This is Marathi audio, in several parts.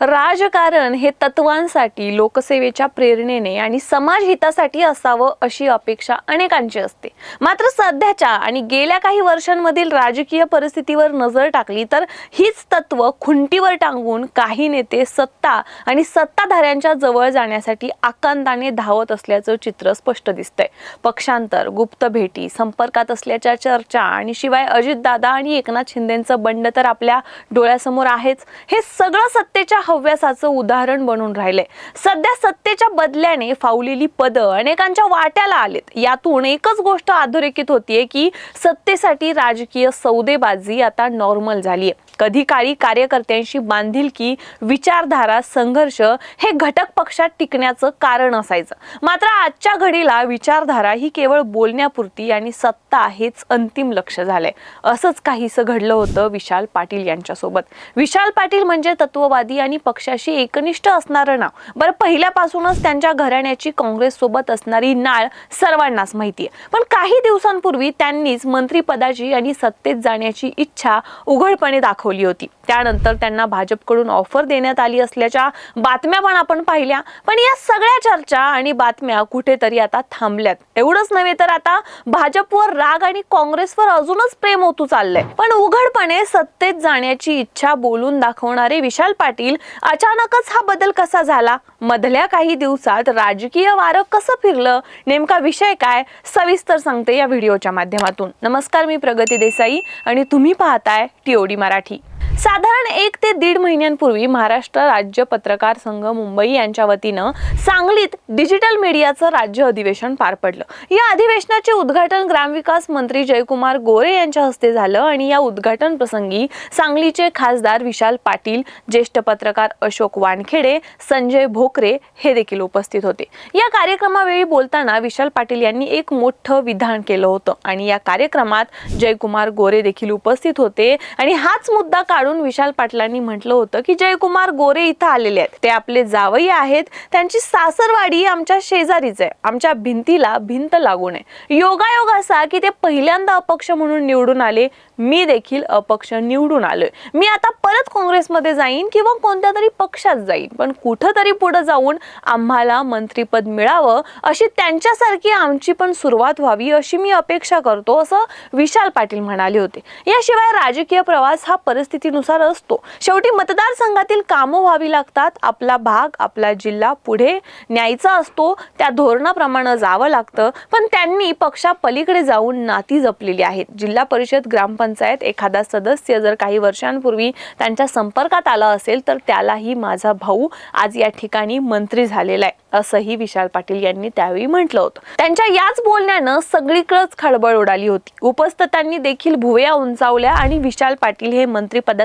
राजकारण हे तत्वांसाठी लोकसेवेच्या प्रेरणेने आणि समाज हितासाठी असावं अशी अपेक्षा अनेकांची असते. मात्र सध्याच्या आणि गेल्या काही वर्षांमधील राजकीय परिस्थितीवर नजर टाकली तर हीच तत्व खुंटीवर टांगून काही नेते सत्ता आणि सत्ताधाऱ्यांच्या जवळ जाण्यासाठी आकांताने धावत असल्याचं चित्र स्पष्ट दिसतंय. पक्षांतर गुप्त भेटी संपर्कात असल्याच्या चर्चा आणि शिवाय अजितदादा आणि एकनाथ शिंदेचं बंड तर आपल्या डोळ्यासमोर आहेच. हे सगळं सत्तेच्या हव्यासाचं उदाहरण बनून राहिले. सध्या सत्तेच्या बदल्याने फावलेली पदं अनेकांच्या वाट्याला आलेत. यातून एकच गोष्ट अधोरेखित होतीये की सत्तेसाठी राजकीय सौदेबाजी आता नॉर्मल झाली आहे कधी काळी कार्यकर्त्यांशी बांधिलकी विचारधारा संघर्ष हे घटक पक्षात टिकण्याचं कारण असायचं. मात्र आजच्या घडीला विचारधारा ही केवळ बोलण्यापुरती आणि सत्ता हेच अंतिम लक्ष झालंय. असंच काहीसं घडलं होतं विशाल पाटील यांच्यासोबत. विशाल पाटील म्हणजे तत्ववादी आणि पक्षाशी एकनिष्ठ असणारं नाव. बरं पहिल्यापासूनच त्यांच्या घराण्याची काँग्रेस सोबत असणारी नाळ सर्वांनाच माहितीये. पण काही दिवसांपूर्वी त्यांनीच मंत्रिपदाची आणि सत्तेत जाण्याची इच्छा उघडपणे दाखवली होती. त्यानंतर त्यांना भाजपकडून ऑफर देण्यात आली असल्याच्या बातम्या पण आपण पाहिल्या. पण या सगळ्या चर्चा आणि बातम्या कुठेतरी आता थांबल्यात. एवढंच नव्हे तर आता भाजपवर राग आणि काँग्रेसवर अजूनच प्रेम होतू चाललंय. पण उघडपणे सत्तेत जाण्याची इच्छा बोलून दाखवणारे विशाल पाटील अचानकच हा बदल कसा झाला? मधल्या काही दिवसात राजकीय वारं कसं फिरलं? नेमका विषय काय? सविस्तर सांगते या व्हिडिओच्या माध्यमातून. नमस्कार मी प्रगती देसाई आणि तुम्ही पाहताय टीओडी मराठी. साधारण एक ते दीड महिन्यांपूर्वी महाराष्ट्र राज्य पत्रकार संघ मुंबई यांच्या वतीनं सांगलीत डिजिटल मीडियाचं राज्य अधिवेशन पार पडलं. या अधिवेशनाचे उद्घाटन ग्रामविकास मंत्री जयकुमार गोरे यांच्या हस्ते झालं आणि या उद्घाटन प्रसंगी सांगलीचे खासदार विशाल पाटील ज्येष्ठ पत्रकार अशोक वानखेडे संजय भोकरे हे देखील उपस्थित होते. या कार्यक्रमावेळी बोलताना विशाल पाटील यांनी एक मोठं विधान केलं होतं आणि या कार्यक्रमात जयकुमार गोरे देखील उपस्थित होते आणि हाच मुद्दा काढून विशाल पाटलांनी म्हटलं होतं की जयकुमार गोरे इथं आलेले आहेत. ते आपले जावई आहेत. त्यांची सासरवाडी आमच्या शेजारीच आहे. आमच्या भिंतीला भिंत लागून आहे. योगायोग असा की ते पहिल्यांदा अपक्ष म्हणून निवडून आले. मी देखील अपक्ष निवडून आलोय. मी आता परत काँग्रेसमध्ये जाईन किंवा कोणत्या तरी पक्षात जाईन. पण कुठं तरी पुढे जाऊन आम्हाला मंत्रीपद मिळावं अशी त्यांच्यासारखी आमची पण सुरुवात व्हावी अशी मी अपेक्षा करतो असं विशाल पाटील म्हणाले होते. याशिवाय राजकीय प्रवास हा परिस्थिती परिस्थितीनुसार असतो. शेवटी मतदारसंघातील कामं व्हावी लागतात. आपला भाग आपला जिल्हा पुढे न्यायचा असतो. त्या धोरणाप्रमाणे जावं लागतं. पण त्यांनी पक्षा पलीकडे जाऊन नाती जपलेली आहेत. जिल्हा परिषद ग्रामपंचायत एखादा सदस्य जर काही वर्षांपूर्वी त्यांच्या संपर्कात आला असेल तर त्यालाही माझा भाऊ आज या ठिकाणी मंत्री झालेला आहे असंही विशाल पाटील यांनी त्यावेळी म्हटलं होतं. त्यांच्या याच बोलण्यानं सगळीकडेच खळबळ उडाली होती. उपस्थितांनी देखील भुवया उंचावल्या आणि विशाल पाटील हे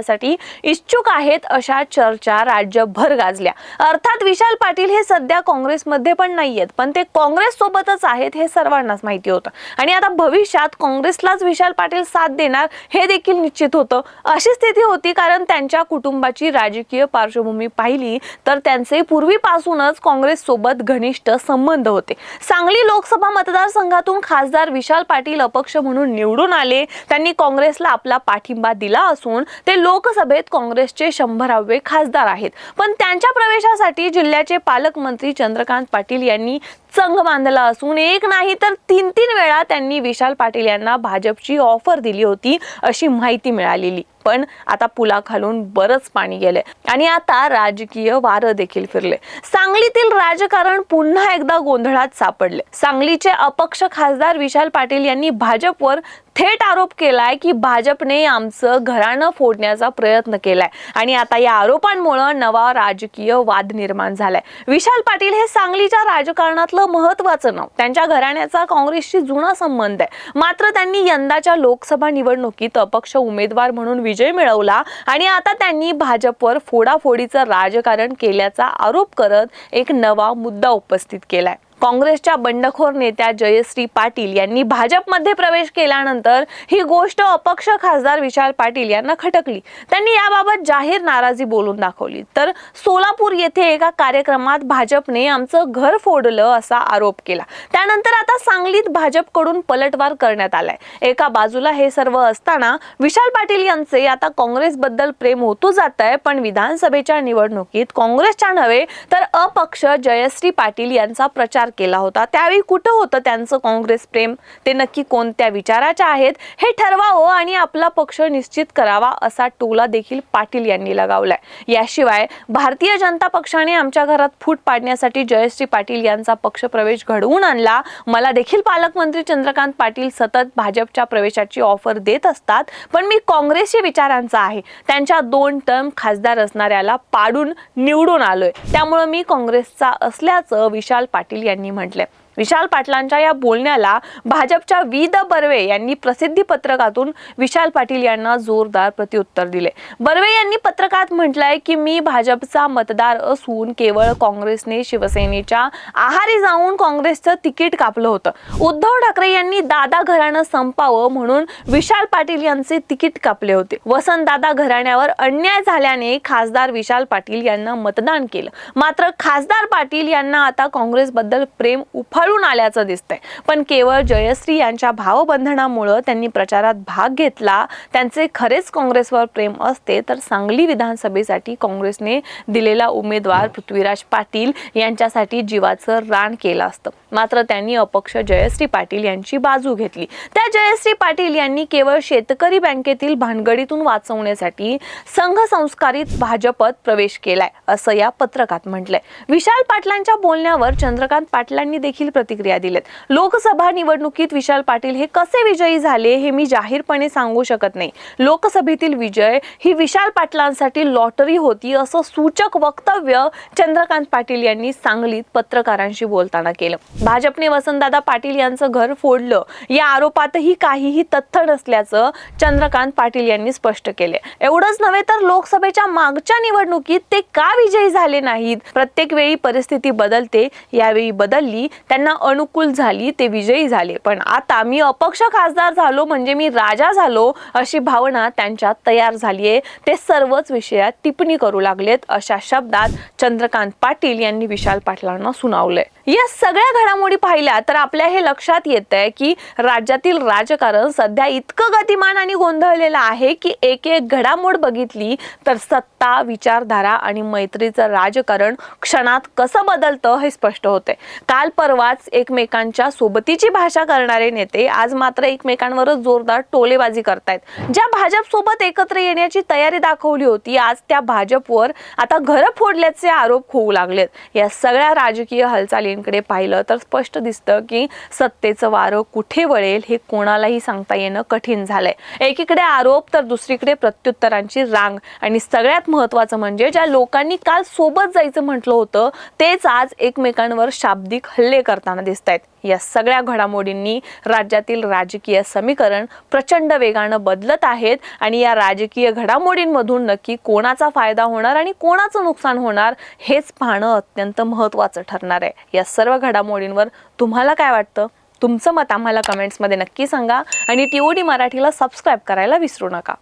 करण्यासाठी इच्छुक आहेत अशा चर्चा राज्यभर गाजल्या. अर्थात विशाल पाटील हे सध्या काँग्रेसमध्ये पण नाहीयेत पण ते काँग्रेस सोबतच आहेत हे सर्वांनाच माहिती होतं. आणि आता भविष्यात काँग्रेसलाच विशाल पाटील साथ देणार हे देखील निश्चित होतं. अशी स्थिती होती कारण त्यांच्या कुटुंबाची राजकीय पार्श्वभूमी पाहिली तर त्यांचे पूर्वीपासूनच काँग्रेस सोबत घनिष्ठ संबंध होते. सांगली लोकसभा मतदारसंघातून खासदार विशाल पाटील अपक्ष म्हणून निवडून आले. त्यांनी काँग्रेसला आपला पाठिंबा दिला असून ते लोकसभेत काँग्रेसचे शंभरावे खासदार आहेत. पण त्यांच्या प्रवेशासाठी जिल्ह्याचे पालकमंत्री चंद्रकांत पाटील यांनी चंग बांधला असून एक नाही तर तीन तीन वेळा त्यांनी विशाल पाटील यांना भाजपची ऑफर दिली होती अशी माहिती मिळालेली. पण आता पुलाखालून बरंच पाणी गेले आणि आता राजकीय वारं देखील फिरले. सांगलीतील राजकारण पुन्हा एकदा गोंधळात सापडले. सांगलीचे अपक्ष खासदार विशाल पाटील यांनी भाजपवर थेट आरोप केलाय की भाजपने आमचं घराणं फोडण्याचा प्रयत्न केलाय. आणि आता या आरोपांमुळे नवा राजकीय वाद निर्माण झालाय. विशाल पाटील हे सांगलीच्या राजकारणातलं महत्वाचं नाव. त्यांच्या घराण्याचा काँग्रेसशी जुना संबंध आहे. मात्र त्यांनी यंदाच्या लोकसभा निवडणुकीत अपक्ष उमेदवार म्हणून विजय मिळवला आणि आता त्यांनी भाजपवर फोडाफोडीचं राजकारण केल्याचा आरोप करत एक नवा मुद्दा उपस्थित केलाय. काँग्रेसच्या बंडखोर नेत्या जयश्री पाटील यांनी भाजपमध्ये प्रवेश केल्यानंतर ही गोष्ट अपक्ष खासदार विशाल पाटील यांना खटकली. त्यांनी याबाबत जाहीर नाराजी बोलून दाखवली. तर सोलापूर येथे एका कार्यक्रमात भाजपने आमचं घर फोडलं असा आरोप केला. त्यानंतर आता सांगलीत भाजपकडून पलटवार करण्यात आलाय. एका बाजूला हे सर्व असताना विशाल पाटील यांचे आता काँग्रेसबद्दल प्रेम होतो जात आहे पण विधानसभेच्या निवडणुकीत काँग्रेसच्या नव्हे तर अपक्ष जयश्री पाटील यांचा प्रचार केला होता. त्यावेळी कुठं होतं त्यांचं काँग्रेस प्रेम? ते नक्की कोणत्या विचाराच्या आहेत? हे ठरवावं आणि आपला पक्ष निश्चित करावा असा टोला देखील पाटील यांनी लगावलाय. याशिवाय भारतीय जनता पक्षाने आमच्या घरात फूट पाडण्यासाठी जयश्री पाटील यांचा पक्ष प्रवेश घडवून आणला. मला देखील पालकमंत्री चंद्रकांत पाटील सतत भाजपच्या प्रवेशाची ऑफर देत असतात. पण मी काँग्रेसच्या विचारांचा आहे. त्यांच्या दोन टर्म खासदार असणाऱ्याला पाडून निवडून आलोय. त्यामुळे मी काँग्रेसचा असल्याचं विशाल पाटील यांनी म्हटलंय. विशाल पाटलांच्या या बोलण्याला भाजपच्या वी द बर्वे यांनी प्रसिद्धी पत्रकातून विशाल पाटील यांना जोरदार प्रत्युत्तर दिले. बर्वे यांनी पत्रकात म्हटलंय की मी भाजपचा मतदार असून केवळ काँग्रेसने शिवसेनेच्या आहारी जाऊन काँग्रेसचं तिकीट कापलं होतं. उद्धव ठाकरे यांनी दादा घराणं संपावं म्हणून विशाल पाटील यांचे तिकीट कापले होते. वसंत दादा घराण्यावर अन्याय झाल्याने खासदार विशाल पाटील यांना मतदान केलं. मात्र खासदार पाटील यांना आता काँग्रेसबद्दल प्रेम खळून आल्याचं दिसतंय. पण केवळ जयश्री यांच्या भावबंधनामुळं त्यांनी प्रचारात भाग घेतला. त्यांचे खरेच काँग्रेसवर प्रेम असते तर सांगली विधानसभेसाठी काँग्रेसने दिलेला उमेदवार पृथ्वीराज पाटील यांच्यासाठी जीवाचं रान केलं असतं. मात्र त्यांनी अपक्ष जयश्री पाटील यांची बाजू घेतली. त्या जयश्री पाटील यांनी केवळ शेतकरी बँकेतील भानगडीतून वाचवण्यासाठी संघ संस्कारित भाजपत प्रवेश केलाय असं या पत्रकात म्हटलंय. विशाल पाटलांच्या बोलण्यावर चंद्रकांत पाटलांनी देखील प्रतिक्रिया दिल्यात लोकसभा निवडणुकीत विशाल पाटील हे कसे विजयी झाले हे मी जाहीरपणे सांगू शकत नाही. लोकसभेतील विजय ही विशाल पाटलांसाठी लॉटरी होती असं सूचक वक्तव्य चंद्रकांत पाटील यांनी सांगलीत पत्रकारांशी बोलताना केलं. भाजपने वसंतदादा पाटील यांचं घर फोडलं. या आरोपातही काहीही तथ्य नसल्याचं चंद्रकांत पाटील यांनी स्पष्ट केले एवढंच नव्हे तर लोकसभेच्या मागच्या निवडणुकीत ते का विजयी झाले नाहीत? प्रत्येक वेळी परिस्थिती बदलते यावेळी बदलली त्यांना अनुकूल झाली ते विजयी झाले. पण आता मी अपक्ष खासदार झालो म्हणजे मी राजा झालो अशी भावना त्यांच्यात तयार झालीये. ते सर्वच विषयात टिप्पणी करू लागलेत अशा शब्दात चंद्रकांत पाटील यांनी विशाल पाटलांना सुनावलंय. या सगळ्या घडामोडी पाहिल्या तर आपल्या हे लक्षात येत आहे की राज्यातील राजकारण सध्या इतकं गतिमान आणि गोंधळलेलं आहे की एक एक घडामोड बघितली तर सत्ता विचारधारा आणि मैत्रीचं राजकारण क्षणात कसं बदलतं हे स्पष्ट होते काल परवा पाच एकमेकांच्या सोबतीची भाषा करणारे नेते आज मात्र एकमेकांवरच जोरदार टोलेबाजी करतायत. ज्या भाजप सोबत एकत्र येण्याची तयारी दाखवली होती आज त्या भाजपवर आता घरं फोडल्याचे आरोप होऊ लागलेत. या सगळ्या राजकीय हालचालींकडे पाहिलं तर स्पष्ट दिसतं की सत्तेचं वारं कुठे वळेल हे कोणालाही सांगता येणं कठीण झालंय. एकीकडे आरोप तर दुसरीकडे प्रत्युत्तरांची रांग. आणि सगळ्यात महत्वाचं म्हणजे ज्या लोकांनी काल सोबत जायचं म्हटलं होतं तेच आज एकमेकांवर शाब्दिक हल्ले करतात करताना दिसत आहेत या सगळ्या घडामोडींनी राज्यातील राजकीय समीकरण प्रचंड वेगानं बदलत आहेत आणि या राजकीय घडामोडींमधून नक्की कोणाचा फायदा होणार आणि कोणाचं नुकसान होणार हेच पाहणं अत्यंत महत्त्वाचं ठरणार आहे. या सर्व घडामोडींवर तुम्हाला काय वाटतं? तुमचं मत आम्हाला कमेंट्समध्ये नक्की सांगा आणि टी ओ डी मराठीला सबस्क्राईब करायला विसरू नका.